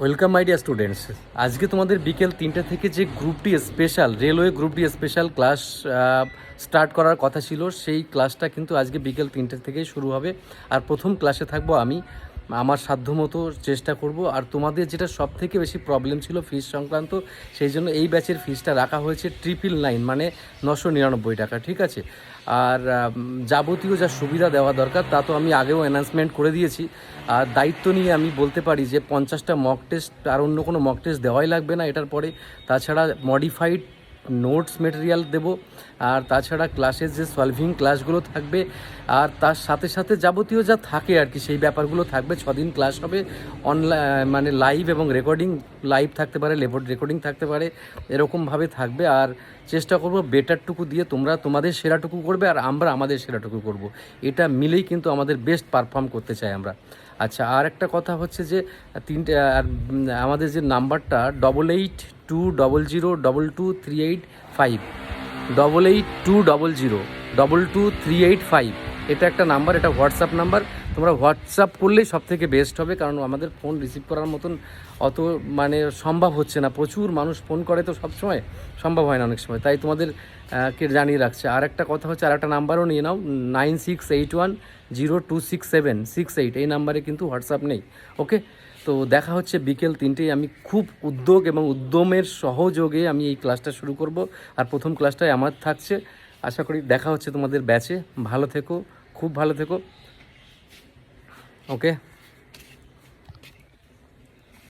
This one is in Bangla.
ওয়েলকাম মাই ডিয়ার স্টুডেন্টস আজকে তোমাদের বিকেল তিনটে থেকে যে গ্রুপটি স্পেশাল রেলওয়ে গ্রুপটি স্পেশাল ক্লাস স্টার্ট করার কথা ছিল, সেই ক্লাসটা কিন্তু আজকে বিকেল তিনটে থেকেই শুরু হবে। আর প্রথম ক্লাসে থাকব আমি। আমার সাধ্যমতো চেষ্টা করব। আর তোমাদের যেটা সব থেকে বেশি প্রবলেম ছিল ফিস সংক্রান্ত, সেই জন্য এই ব্যাচের ফিসটা রাখা হয়েছে ট্রিপল নাইন মানে নশো নিরানব্বই টাকা, ঠিক আছে? আর যাবতীয় যা সুবিধা দেওয়া দরকার, তা তো আমি আগেও অ্যানাউন্সমেন্ট করে দিয়েছি। আর দায়িত্ব নিয়ে আমি বলতে পারি যে, পঞ্চাশটা মক টেস্ট আর অন্য কোনো মক টেস্ট দেওয়াই লাগবে না এটার পরে। তাছাড়া মডিফাইড নোটস মেটেরিয়াল দেব। আর তাছাড়া ক্লাসের যে সলভিং ক্লাসগুলো থাকবে, আর তার সাথে সাথে যাবতীয় যা থাকে আর কি, সেই ব্যাপারগুলো থাকবে। ছদিন ক্লাস হবে। অনলাইন মানে লাইভ এবং রেকর্ডিং লাইভ থাকতে পারে রেকর্ডিং থাকতে পারে, এরকমভাবে থাকবে। আর চেষ্টা করব বেটারটুকু দিয়ে তোমরা তোমাদের সেরাটুকু করবে আর আমরা আমাদের সেরাটুকু করব। এটা মিলেই কিন্তু আমাদের বেস্ট পারফর্ম করতে চাই আমরা। আচ্ছা আর একটা কথা হচ্ছে যে, তিনটে, আর আমাদের যে নাম্বারটা double eight two double zero double two three eight five double eight two double zero double two three eight five এটা একটা নাম্বার এটা হোয়াটসঅ্যাপ নাম্বার তোমরা হোয়াটসঅ্যাপ করলেই সব থেকে বেস্ট হবে, কারণ আমাদের ফোন রিসিভ করার মতন অত মানে সম্ভব হচ্ছে না। প্রচুর মানুষ ফোন করে তো সব সময় সম্ভব হয় না অনেক সময়। তাই তোমাদের কে জানিয়ে রাখছে। আর একটা কথা হচ্ছে, আর একটা নাম্বারও নিয়ে নাও nine six eight one zero two six seven six eight এই নাম্বারে কিন্তু হোয়াটসঅ্যাপ নেই ওকে তো দেখা হচ্ছে বিকেল তিনটেই আমি খুব উদ্যোগ এবং উদ্যমের সহযোগে আমি এই ক্লাসটা শুরু করব। আর প্রথম ক্লাসটাই আমার থাকছে। আশা করি দেখা হচ্ছে তোমাদের ব্যাচে ভালো থেকো, খুব ভালো থেকো। ওকে